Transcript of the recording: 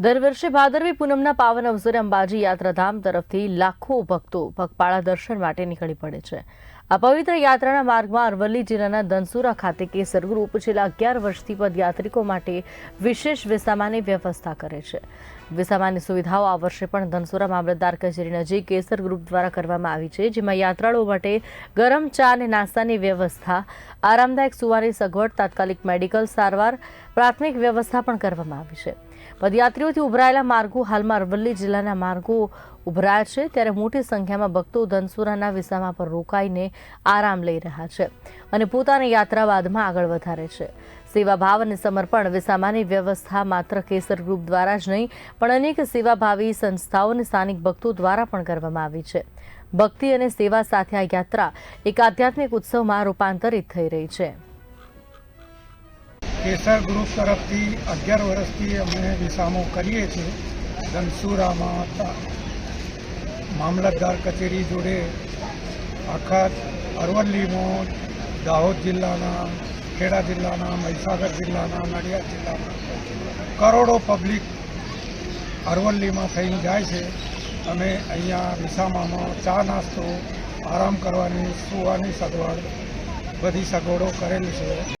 દર વર્ષે ભાદરવી પૂનમના પાવન અવસરે અંબાજી યાત્રાધામ તરફથી લાખો ભક્તો પગપાળા દર્શન માટે નીકળી પડે છે. આ પવિત્ર યાત્રાના માર્ગમાં અરવલ્લી જિલ્લાના ધનસુરા ખાતે કેસરગ્રુપ છેલ્લા અગિયાર વર્ષથી પદયાત્રિકો માટે વિશેષ વિસામાની વ્યવસ્થા કરે છે. વિસામાની સુવિધાઓ આ વર્ષે પણ ધનસુરા મામલતદાર કચેરી નજીક કેસર ગ્રુપ દ્વારા કરવામાં આવી છે, જેમાં યાત્રાળુઓ માટે ગરમ ચા અને નાસ્તાની વ્યવસ્થા, આરામદાયક સુવાની સગવડ, તાત્કાલિક મેડિકલ સારવાર, પ્રાથમિક વ્યવસ્થા પણ કરવામાં આવી છે. પદયાત્રીઓથી ઉભરાયેલા માર્ગો હાલમાં અરવલ્લી જિલ્લાના માર્ગો ઉભરાયા છે. ત્યારે મોટી સંખ્યામાં ભક્તો ધનસુરાના વિસામા પર રોકાઈને આરામ લઈ રહ્યા છે અને પોતાની યાત્રા બાદમાં આગળ વધારે છે. સેવાભાવ અને સમર્પણ વિસામાની વ્યવસ્થા માત્ર કેસર ગ્રુપ દ્વારા જ નહીં, પણ અનેક સેવાભાવી સંસ્થાઓ અને સ્થાનિક ભક્તો દ્વારા પણ કરવામાં આવી છે. ભક્તિ અને સેવા સાથે આ યાત્રા એક આધ્યાત્મિક ઉત્સવમાં રૂપાંતરિત થઈ રહી છે. કેસર ગ્રુપ તરફથી અગિયાર વર્ષથી અમે વિસામો કરીએ છીએ. ધનસુરામાં મામલતદાર કચેરી જોડે આખા અરવલ્લીમાં દાહોદ જિલ્લાના, ખેડા જિલ્લાના, મહીસાગર જિલ્લાના, નડિયાદ જિલ્લાના કરોડો પબ્લિક અરવલ્લીમાં થઈને જાય છે. અમે અહીંયા વિસામામાં ચા નાસ્તો, આરામ કરવાની, સુવાની સગવડ બધી સગવડો કરેલી છે.